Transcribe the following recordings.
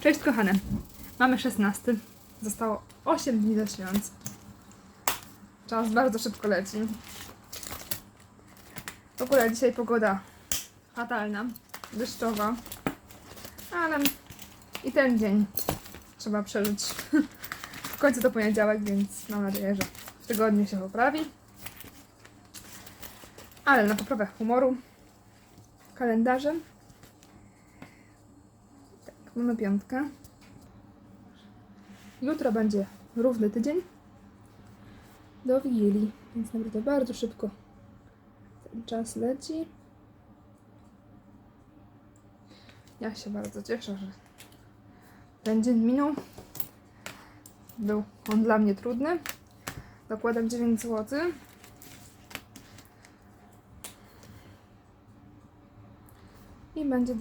Cześć kochane. Mamy 16. Zostało 8 dni do świąt. Czas bardzo szybko leci. W ogóle dzisiaj pogoda fatalna, deszczowa. Ale i ten dzień trzeba przeżyć. W końcu to poniedziałek, więc mam nadzieję, że w tygodniu się poprawi. Ale na poprawę humoru kalendarzem mamy piątkę. Jutro będzie równy tydzień do Wigilii, więc naprawdę bardzo szybko ten czas leci. Ja się bardzo cieszę, że ten dzień minął. Był on dla mnie trudny. Dokładam 9 zł. I będzie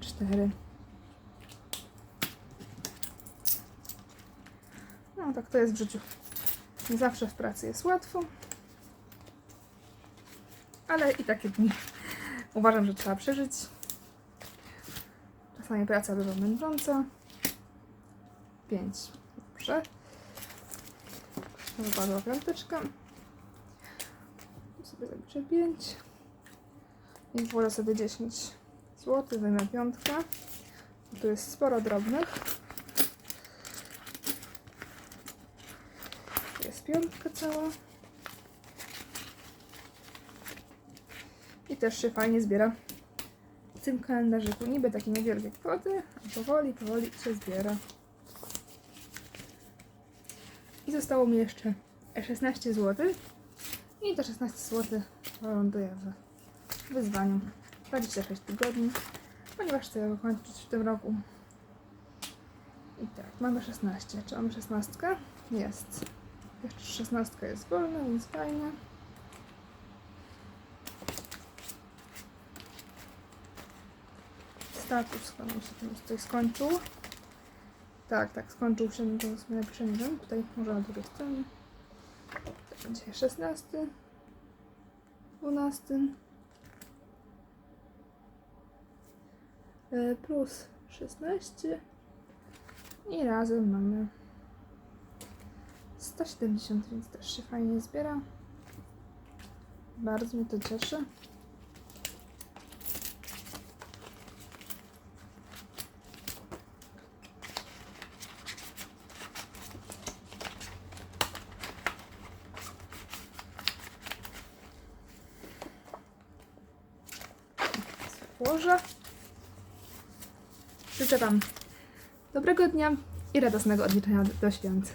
264. No tak to jest w życiu. Nie zawsze w pracy jest łatwo. Ale i takie dni uważam, że trzeba przeżyć. Czasami praca bywa męcząca. 5. Dobrze. Wypadła piąteczka. Tu sobie zapiszę 5. I włożę sobie 10 zł, wejmę piątkę. Tu jest sporo drobnych. Tu jest piątka cała. I też się fajnie zbiera w tym kalendarzyku. Niby takie niewielkie kwoty, a powoli, powoli się zbiera. I zostało mi jeszcze 16 zł. I te 16 zł ląduje w wyzwaniu 26 tygodni, ponieważ chcę je ukończyć w tym roku. I tak, mamy 16. Czy mamy 16? Jest. Jeszcze 16 jest wolna, więc fajnie. Status chyba mi się tutaj skończył. Tak, tak, skończył się, no to sobie napiszę, tutaj może na drugiej stronie. Będzie 16, 12, plus 16 i razem mamy 170, więc też się fajnie zbiera. Bardzo mnie to cieszy. Włożę. Życzę Wam dobrego dnia i radosnego odliczenia do, świąt.